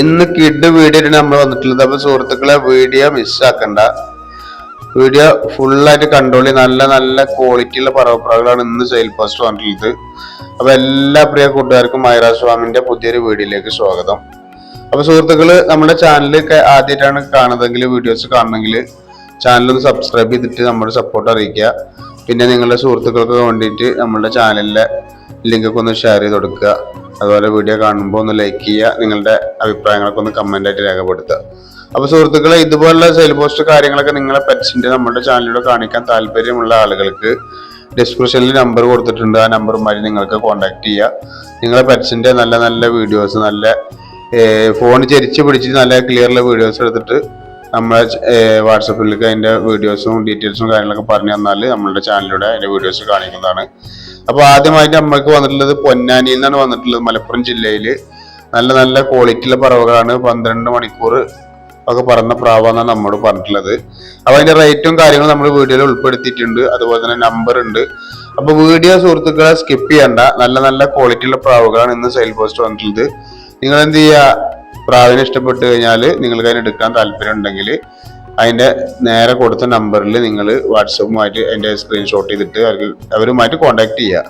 ഇന്ന് kid video നമ്മൾ വന്നിട്ടുള്ളത്. അപ്പൊ സുഹൃത്തുക്കളെ വീഡിയോ മിസ്സാക്കണ്ട വീഡിയോ ഫുള്ളായിട്ട് കണ്ടോളി നല്ല നല്ല ക്വാളിറ്റിയുള്ള പറവപ്രാകളാണ് ഇന്ന് സെയിൽ പോസ്റ്റ് വന്നിട്ടുള്ളത്. അപ്പൊ എല്ലാ പ്രിയ കൂട്ടുകാർക്കും മൈറ സ്വാമിന്റെ പുതിയൊരു വീഡിയോയിലേക്ക് സ്വാഗതം. അപ്പൊ സുഹൃത്തുക്കൾ നമ്മുടെ ചാനലൊക്കെ ആദ്യമായിട്ടാണ് കാണുന്നതെങ്കിൽ വീഡിയോസ് കാണണമെങ്കിൽ ചാനൽ ഒന്ന് സബ്സ്ക്രൈബ് ചെയ്തിട്ട് നമ്മുടെ സപ്പോർട്ട് അറിയിക്കുക. പിന്നെ നിങ്ങളുടെ സുഹൃത്തുക്കൾക്ക് വേണ്ടിയിട്ട് നമ്മുടെ ചാനലിലെ ലിങ്കൊക്കെ ഒന്ന് ഷെയർ ചെയ്ത് കൊടുക്കുക. അതുപോലെ വീഡിയോ കാണുമ്പോൾ ഒന്ന് ലൈക്ക് ചെയ്യുക നിങ്ങളുടെ അഭിപ്രായങ്ങളൊക്കെ ഒന്ന് കമന്റ് ആയിട്ട് രേഖപ്പെടുത്തുക. അപ്പോൾ സുഹൃത്തുക്കളെ ഇതുപോലുള്ള സെയിൽ പോസ്റ്റ് കാര്യങ്ങളൊക്കെ നിങ്ങളെ പെറ്റ്സിന്റെ നമ്മുടെ ചാനലിലൂടെ കാണിക്കാൻ താല്പര്യമുള്ള ആളുകൾക്ക് ഡിസ്ക്രിപ്ഷനിൽ നമ്പർ കൊടുത്തിട്ടുണ്ട്. ആ നമ്പറുമായി നിങ്ങൾക്ക് കോൺടാക്ട് ചെയ്യുക. നിങ്ങളെ പെറ്റ്സിന്റെ നല്ല നല്ല വീഡിയോസ് നല്ല ഫോൺ ചരിച്ച് പിടിച്ച് നല്ല ക്ലിയറുള്ള വീഡിയോസ് എടുത്തിട്ട് നമ്മളെ വാട്സപ്പിലേക്ക് അതിന്റെ വീഡിയോസും ഡീറ്റെയിൽസും കാര്യങ്ങളൊക്കെ പറഞ്ഞു തന്നാൽ നമ്മളുടെ ചാനലിലൂടെ അതിന്റെ വീഡിയോസ് കാണിക്കുന്നതാണ്. അപ്പോൾ ആദ്യമായിട്ട് നമ്മൾക്ക് വന്നിട്ടുള്ളത് പൊന്നാനിയിൽ നിന്നാണ് വന്നിട്ടുള്ളത് മലപ്പുറം ജില്ലയിൽ. നല്ല നല്ല ക്വാളിറ്റിയുള്ള പറവകളാണ്. പന്ത്രണ്ട് മണിക്കൂർ ഒക്കെ പറന്ന പ്രാവാന്നാണ് നമ്മോട് പറഞ്ഞിട്ടുള്ളത്. അപ്പൊ അതിന്റെ റേറ്റും കാര്യങ്ങളും നമ്മൾ വീഡിയോയിൽ ഉൾപ്പെടുത്തിയിട്ടുണ്ട്. അതുപോലെ തന്നെ നമ്പർ ഉണ്ട്. അപ്പൊ വീഡിയോ സുഹൃത്തുക്കളെ സ്കിപ്പ് ചെയ്യണ്ട. നല്ല നല്ല ക്വാളിറ്റിയുള്ള പ്രാവുകളാണ് ഇന്ന് സെയിൽ പോസ്റ്റ് വന്നിട്ടുള്ളത്. നിങ്ങൾ എന്ത് ചെയ്യുക പ്രാവിനെ ഇഷ്ടപ്പെട്ട് കഴിഞ്ഞാൽ നിങ്ങൾക്ക് അതിന് എടുക്കാൻ താല്പര്യം ഉണ്ടെങ്കിൽ അതിന്റെ നേരെ കൊടുത്ത നമ്പറിൽ നിങ്ങൾ വാട്സപ്പുമായിട്ട് അതിന്റെ സ്ക്രീൻഷോട്ട് ചെയ്തിട്ട് അവർക്ക് അവരുമായിട്ട് കോൺടാക്ട് ചെയ്യുക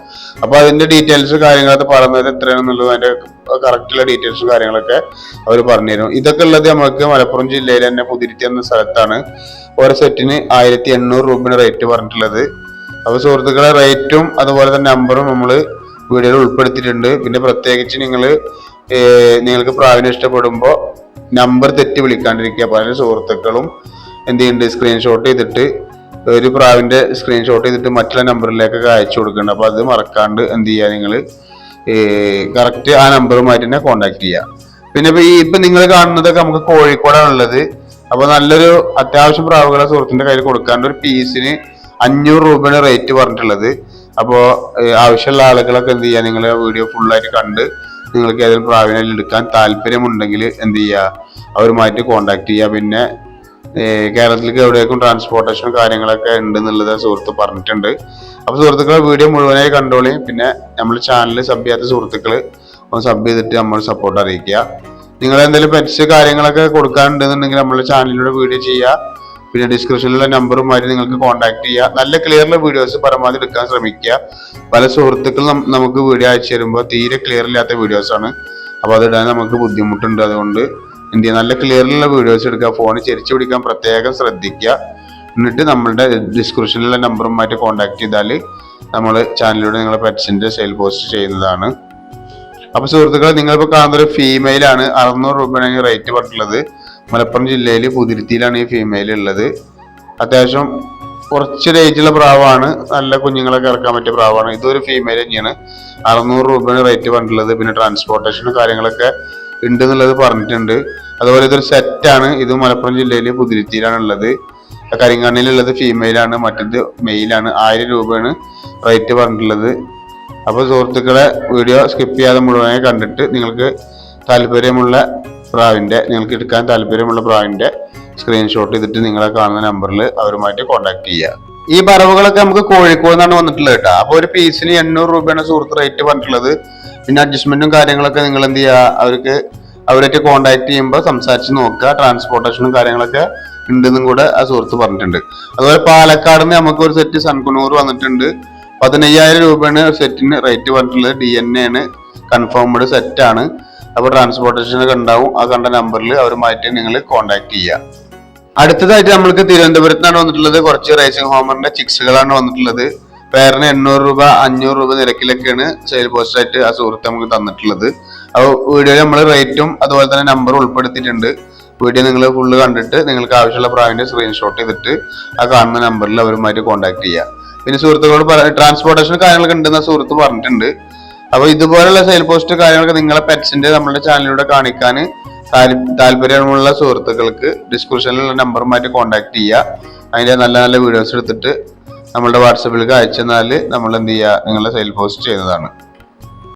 അപ്പോൾ അതിന്റെ ഡീറ്റെയിൽസ് കാര്യങ്ങളൊക്കെ പറഞ്ഞത് എത്രയാണെന്നുള്ളത് അതിന്റെ കറക്റ്റുള്ള ഡീറ്റെയിൽസ് കാര്യങ്ങളൊക്കെ അവർ പറഞ്ഞുതരും. ഇതൊക്കെ ഉള്ളത് നമുക്ക് മലപ്പുറം ജില്ലയിൽ തന്നെ പുതിരുത്തി എന്ന സ്ഥലത്താണ്. ഓരോ സെറ്റിന് ആയിരത്തി എണ്ണൂറ് രൂപയാണ് റേറ്റ് പറഞ്ഞിട്ടുള്ളത്. അപ്പോൾ സുഹൃത്തുക്കളെ റേറ്റും അതുപോലെ തന്നെ നമ്പറും നമ്മൾ വീഡിയോയിൽ ഉൾപ്പെടുത്തിയിട്ടുണ്ട്. പിന്നെ പ്രത്യേകിച്ച് നിങ്ങൾ നിങ്ങൾക്ക് പ്രാവിനെ ഇഷ്ടപ്പെടുമ്പോൾ നമ്പർ തെറ്റി വിളിക്കാണ്ടിരിക്കുക. പല സുഹൃത്തുക്കളും എന്ത് ചെയ്യുന്നുണ്ട് സ്ക്രീൻഷോട്ട് ചെയ്തിട്ട് ഒരു പ്രാവിന്റെ സ്ക്രീൻഷോട്ട് ചെയ്തിട്ട് മറ്റുള്ള നമ്പറിലേക്കൊക്കെ അയച്ചു കൊടുക്കുന്നുണ്ട്. അപ്പോൾ അത് മറക്കാണ്ട് എന്ത് ചെയ്യുക നിങ്ങൾ? കറക്റ്റ് ആ നമ്പറുമായിട്ട് തന്നെ കോണ്ടാക്ട് ചെയ്യുക. പിന്നെ ഇപ്പോൾ ഈ ഇപ്പം നിങ്ങൾ കാണുന്നതൊക്കെ നമുക്ക് കോഴിക്കോടാണ് ഉള്ളത് അപ്പോൾ നല്ലൊരു അത്യാവശ്യം പ്രാവുകളെ സുഹൃത്തിന്റെ കയ്യിൽ കൊടുക്കാണ്ട് ഒരു പീസിന് അഞ്ഞൂറ് രൂപയാണ് റേറ്റ് പറഞ്ഞിട്ടുള്ളത്. അപ്പോൾ ആവശ്യമുള്ള ആളുകളൊക്കെ എന്ത് ചെയ്യുക? നിങ്ങൾ വീഡിയോ ഫുള്ളായിട്ട് കണ്ട് നിങ്ങൾക്ക് ഏതെങ്കിലും പ്രാവിനെ എടുക്കാൻ താല്പര്യമുണ്ടെങ്കിൽ എന്ത് ചെയ്യുക? അവരുമായിട്ട് കോണ്ടാക്ട് ചെയ്യുക. പിന്നെ കേരളത്തിലേക്ക് എവിടേക്കും ട്രാൻസ്പോർട്ടേഷൻ കാര്യങ്ങളൊക്കെ ഉണ്ട് എന്നുള്ളത് സുഹൃത്ത് പറഞ്ഞിട്ടുണ്ട്. അപ്പൊ സുഹൃത്തുക്കളെ വീഡിയോ മുഴുവനായി കണ്ടോളി. പിന്നെ നമ്മൾ ചാനൽ സബ് ചെയ്യാത്ത സുഹൃത്തുക്കൾ ഒന്ന് സബ് ചെയ്തിട്ട് നമ്മൾ സപ്പോർട്ട് അറിയിക്കുക. നിങ്ങൾ എന്തെങ്കിലും പെറ്റ്സ് കാര്യങ്ങളൊക്കെ കൊടുക്കാനുണ്ടെന്നുണ്ടെങ്കിൽ നമ്മുടെ ചാനലിലൂടെ വീഡിയോ ചെയ്യുക. പിന്നെ ഡിസ്ക്രിപ്ഷനിലുള്ള നമ്പറുമായിട്ട് നിങ്ങൾക്ക് കോൺടാക്ട് ചെയ്യുക. നല്ല ക്ലിയറുള്ള വീഡിയോസ് പരമാവധി എടുക്കാൻ ശ്രമിക്കുക. പല സുഹൃത്തുക്കളും നമുക്ക് വീഡിയോ അയച്ചു തരുമ്പോൾ തീരെ ക്ലിയർ ഇല്ലാത്ത വീഡിയോസ് ആണ്. അപ്പോൾ അതിടാൻ നമുക്ക് ബുദ്ധിമുട്ടുണ്ട്. അതുകൊണ്ട് എന്ത് ചെയ്യുക നല്ല ക്ലിയറിലുള്ള വീഡിയോസ് എടുക്കുക ഫോൺ ചെരിച്ചു പിടിക്കാൻ പ്രത്യേകം ശ്രദ്ധിക്കുക. എന്നിട്ട് നമ്മളുടെ ഡിസ്ക്രിപ്ഷനിലുള്ള നമ്പറുമായിട്ട് കോൺടാക്ട് ചെയ്താൽ നമ്മൾ ചാനലിലൂടെ നിങ്ങളെ പെറ്റ്സിന്റെ സെയിൽ പോസ്റ്റ് ചെയ്യുന്നതാണ്. അപ്പോൾ സുഹൃത്തുക്കളെ നിങ്ങളിപ്പോൾ കാണുന്ന ഒരു ഫീമെയിൽ ആണ്. അറുന്നൂറ് രൂപയാണ് റേറ്റ് പറഞ്ഞിട്ടുള്ളത്. മലപ്പുറം ജില്ലയിൽ പുതിരുത്തിയിലാണ് ഈ ഫീമെയിൽ ഉള്ളത്. അത്യാവശ്യം കുറച്ച് ഏജുള്ള പ്രാവാണ്. നല്ല കുഞ്ഞുങ്ങളൊക്കെ ഇറക്കാൻ പറ്റിയ പ്രാവാണ്. ഇതൊരു ഫീമെയിൽ തന്നെയാണ്. അറുന്നൂറ് രൂപയാണ് റേറ്റ് പറഞ്ഞിട്ടുള്ളത്. പിന്നെ ട്രാൻസ്പോർട്ടേഷനും കാര്യങ്ങളൊക്കെ ഉണ്ട് എന്നുള്ളത് പറഞ്ഞിട്ടുണ്ട്. അതുപോലെ ഇതൊരു സെറ്റാണ് ഇത് മലപ്പുറം ജില്ലയിൽ പുതിരുത്തിയിലാണ് ഉള്ളത് കരിങ്ങാണിയിലുള്ളത് ഫീമെയിലാണ് മറ്റേത് മെയിലാണ് ആയിരം രൂപയാണ് റേറ്റ് പറഞ്ഞിട്ടുള്ളത്. അപ്പോൾ സുഹൃത്തുക്കളെ വീഡിയോ സ്കിപ്പ് ചെയ്യാതെ മുഴുവനായി കണ്ടിട്ട് നിങ്ങൾക്ക് താല്പര്യമുള്ള പ്രാവിന്റെ നിങ്ങൾക്ക് എടുക്കാൻ താല്പര്യമുള്ള പ്രാവിന്റെ സ്ക്രീൻഷോട്ട് ചെയ്തിട്ട് നിങ്ങളെ കാണുന്ന നമ്പറിൽ അവരുമായിട്ട് കോൺടാക്ട് ചെയ്യുക. ഈ പറവുകളൊക്കെ നമുക്ക് കോഴിക്കോട് നിന്നാണ് വന്നിട്ടുള്ളത് കേട്ടോ. അപ്പോൾ ഒരു പീസിന് എണ്ണൂറ് രൂപയാണ് സുഹൃത്ത് റേറ്റ് പറഞ്ഞിട്ടുള്ളത്. പിന്നെ അഡ്ജസ്റ്റ്മെന്റും കാര്യങ്ങളൊക്കെ നിങ്ങൾ എന്ത് ചെയ്യുക അവർക്ക് അവരായിട്ട് കോണ്ടാക്ട് ചെയ്യുമ്പോൾ സംസാരിച്ച് നോക്കുക ട്രാൻസ്പോർട്ടേഷനും കാര്യങ്ങളൊക്കെ ഉണ്ടെന്നും കൂടെ ആ സുഹൃത്ത് പറഞ്ഞിട്ടുണ്ട്. അതുപോലെ പാലക്കാട് നിന്ന് നമുക്ക് ഒരു സെറ്റ് സൺകുണൂർ വന്നിട്ടുണ്ട്. പതിനയ്യായിരം രൂപയാണ് സെറ്റിന് റേറ്റ് പറഞ്ഞിട്ടുള്ളത്. ഡി എൻ എ ആണ്. കൺഫേംഡ് സെറ്റ് ആണ്. അപ്പോൾ ട്രാൻസ്പോർട്ടേഷനൊക്കെ ഉണ്ടാവും. ആ കണ്ട നമ്പറിൽ അവരുമായിട്ട് നിങ്ങൾ കോൺടാക്ട് ചെയ്യുക. അടുത്തതായിട്ട് നമ്മൾക്ക് തിരുവനന്തപുരത്താണ് വന്നിട്ടുള്ളത്. കുറച്ച് റേസിംഗ് ഹോമറിന്റെ ചിക്സുകളാണ് വന്നിട്ടുള്ളത്. പേരിന് എണ്ണൂറ് രൂപ അഞ്ഞൂറ് രൂപ നിരക്കിലൊക്കെയാണ് സെയിൽ പോസ്റ്റായിട്ട് ആ സുഹൃത്ത് നമുക്ക് തന്നിട്ടുള്ളത്. അപ്പോൾ വീഡിയോയിൽ നമ്മൾ റേറ്റും അതുപോലെ തന്നെ നമ്പറും ഉൾപ്പെടുത്തിയിട്ടുണ്ട്. വീഡിയോ നിങ്ങൾ ഫുള്ള് കണ്ടിട്ട് നിങ്ങൾക്ക് ആവശ്യമുള്ള പ്രാവിന്റെ സ്ക്രീൻഷോട്ട് ചെയ്തിട്ട് ആ കാണുന്ന നമ്പറിൽ അവരുമായിട്ട് കോൺടാക്ട് ചെയ്യുക പിന്നെ സുഹൃത്തുക്കളോട് ട്രാൻസ്പോർട്ടേഷൻ കാര്യങ്ങളൊക്കെ ഉണ്ടെന്ന് സുഹൃത്ത് പറഞ്ഞിട്ടുണ്ട്. അപ്പോൾ ഇതുപോലുള്ള സെയിൽ പോസ്റ്റ് കാര്യങ്ങളൊക്കെ നിങ്ങളെ പെറ്റ്സിന്റെ നമ്മുടെ ചാനലിലൂടെ കാണിക്കാൻ താല്പര്യമുള്ള സുഹൃത്തുക്കൾക്ക് ഡിസ്ക്രിപ്ഷനിലുള്ള നമ്പറുമായിട്ട് കോൺടാക്ട് ചെയ്യുക അതിന്റെ നല്ല നല്ല വീഡിയോസ് എടുത്തിട്ട് നമ്മളുടെ വാട്സപ്പിലേക്ക് അയച്ചെന്നാൽ നമ്മൾ എന്ത് ചെയ്യുക? നിങ്ങളുടെ സെയിൽ പോസ്റ്റ് ചെയ്യുന്നതാണ്.